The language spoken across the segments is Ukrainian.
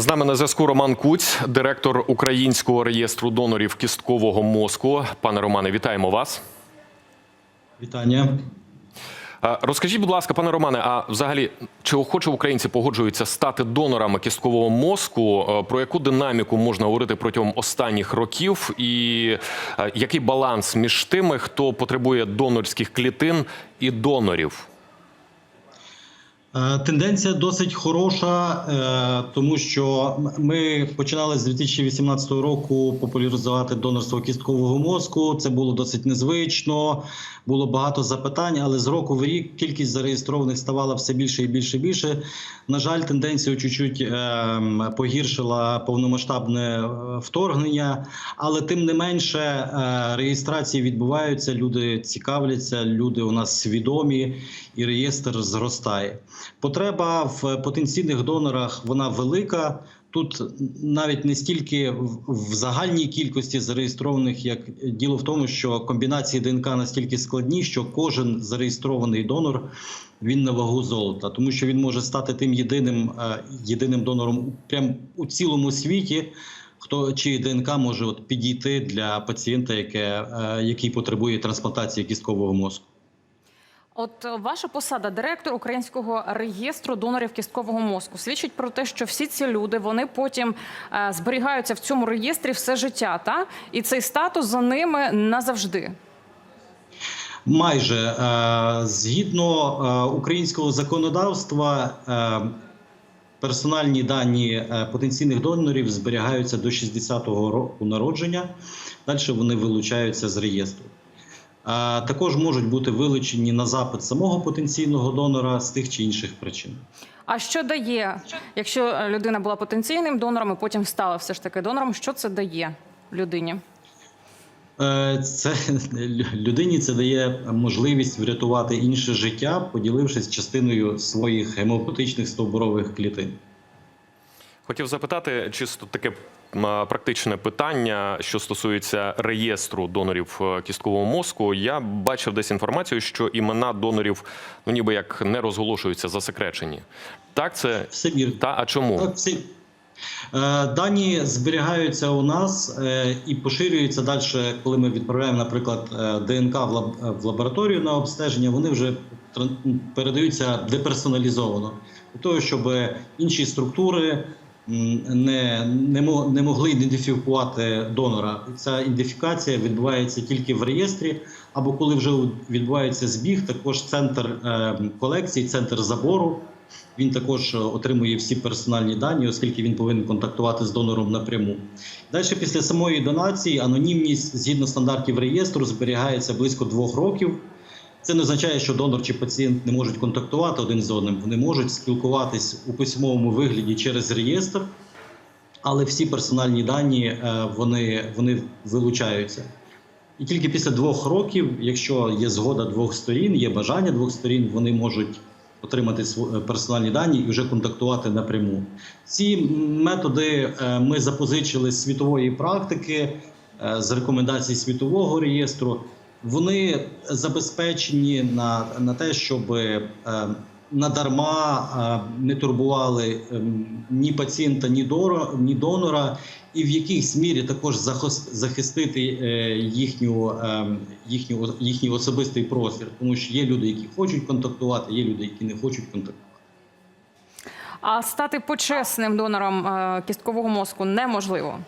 З нами на зв'язку Роман Куць, директор Українського реєстру донорів кісткового мозку. Пане Романе, вітаємо вас. Вітання. Розкажіть, будь ласка, пане Романе, а взагалі чи охоче українці погоджуються стати донорами кісткового мозку? Про яку динаміку можна говорити протягом останніх років? І який баланс між тими, хто потребує донорських клітин і донорів? Е, Тенденція досить хороша, е, тому що ми починали з 2018 року популяризувати донорство кісткового мозку. Це було досить незвично, було багато запитань, але з року в рік кількість зареєстрованих ставала все більше і більше і більше. На жаль, тенденцію чуть-чуть е, погіршила повномасштабне вторгнення, але тим не менше реєстрації відбуваються. Люди цікавляться, люди у нас свідомі, і реєстр зростає. Потреба в потенційних донорах вона велика. Тут навіть не стільки в- загальній кількості зареєстрованих, як діло в тому, що комбінації ДНК настільки складні, що кожен зареєстрований донор він на вагу золота, тому що він може стати тим єдиним е, єдиним донором прям у цілому світі. Хто чиї ДНК може от підійти для пацієнта, яке, е, який потребує трансплантації кісткового мозку? От е, ваша посада, директор українського реєстру донорів кісткового мозку, свідчить про те, що всі ці люди вони потім е, зберігаються в цьому реєстрі все життя, та і цей статус за ними назавжди. Майже Е, згідно е, українського законодавства, е, персональні дані е, потенційних донорів зберігаються до 60-го року народження. Далі вони вилучаються з реєстру. Також можуть бути вилучені на запит самого потенційного донора з тих чи інших причин. А що дає, якщо е, людина була потенційним донором і потім стала все ж таки донором? Що це дає людині? Е, Це людині це дає можливість врятувати інше життя, поділившись частиною своїх гемопатичних стовбурових клітин. Хотів запитати чисто таке практичне питання, що стосується реєстру донорів е, кісткового мозку. Я бачив десь інформацію, що імена донорів ну ніби як не розголошуються засекречені. Так, це Все вірно. та а чому? Так, всі. Е, Дані зберігаються у нас е, і поширюються далі, коли ми відправляємо, наприклад, е, ДНК в лаб- в лабораторію на обстеження, вони вже передаються деперсоналізовано для того, щоб інші структури не, не, не могли ідентифікувати донора. Ця ідентифікація відбувається тільки в реєстрі, або коли вже відбувається збіг, також центр е, колекції, центр забору. Він також е, отримує всі персональні дані, оскільки він повинен контактувати з донором напряму. Далі, після самої донації, анонімність згідно стандартів реєстру зберігається близько двох років. Це не означає, що донор чи пацієнт не можуть контактувати один з одним. Вони можуть спілкуватись у письмовому вигляді через реєстр, але всі персональні дані е, вони, вони вилучаються. І тільки після двох років, якщо є згода двох сторін, є бажання двох сторін, вони можуть отримати персональні дані і вже контактувати напряму. Ці методи е, ми запозичили з світової практики, е, з рекомендацій світового реєстру. Вони забезпечені на, на те, щоб е, надарма е, не турбували ем, ні пацієнта, ні доро- ні донора, і в якійсь мірі також захистити е, їхню, ем, їхню, їхній особистий простір, тому що є люди, які хочуть контактувати, є люди, які не хочуть контактувати. А стати почесним донором е, кісткового мозку неможливо.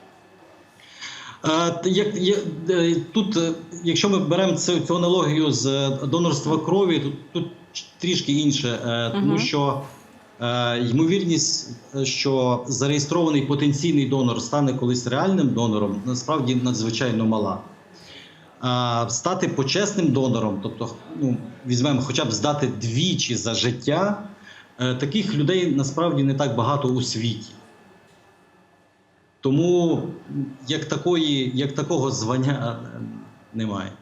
Як, е, тут, е, якщо ми беремо цю, цю аналогію з е, донорства крові, тут, тут трішки інше, тому що ймовірність, що зареєстрований потенційний донор стане колись реальним донором, насправді надзвичайно мала. А стати почесним донором, тобто, ну, візьмемо, хоча б здати двічі за життя, таких людей насправді не так багато у світі. Тому як такої, як такого звання е, немає.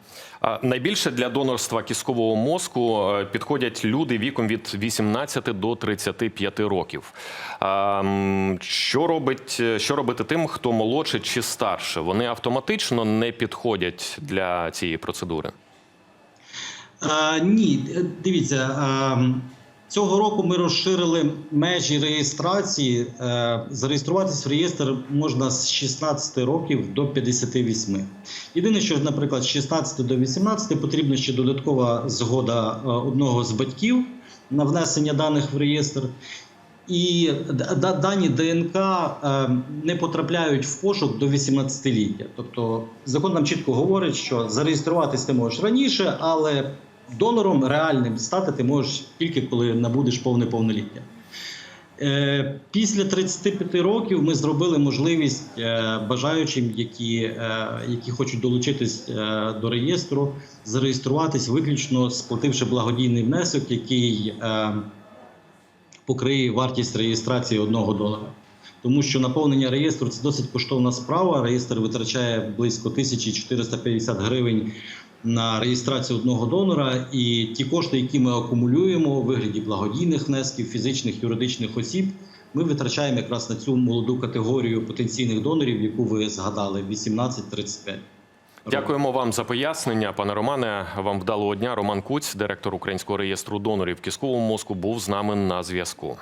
Найбільше для донорства кісткового мозку е, підходять люди віком від 18 до 35 років. Що робить що робити тим, хто молодше чи старше? Вони автоматично не підходять для цієї процедури. А, ні, е, дивіться. А, Цього року ми розширили межі реєстрації. Е, Зареєструватись в реєстр можна з 16 років до 58. Єдине, що, наприклад, з 16 до 18 потрібна ще додаткова згода е, одного з батьків на внесення даних в реєстр. І дані ДНК е, не потрапляють в пошук до 18-ліття. Тобто закон нам чітко говорить, що зареєструватись ти можеш раніше, але донором реальним стати ти можеш тільки коли набудеш повне повноліття. Е, Після 35 років ми зробили можливість е, бажаючим, які, е, які хочуть долучитись до реєстру, зареєструватись виключно сплативши благодійний внесок, який покриє вартість реєстрації одного долара. Тому що наповнення реєстру це досить коштовна справа. Реєстр витрачає близько 1450 гривень на реєстрацію одного донора. І ті кошти, які ми акумулюємо у вигляді благодійних внесків, фізичних юридичних осіб, ми витрачаємо якраз на цю молоду категорію потенційних донорів, яку ви згадали 18-35. Дякуємо вам за пояснення, пане Романе. Вам вдалого дня. Роман Куць, директор Українського реєстру донорів кісткового мозку, був з нами на зв'язку.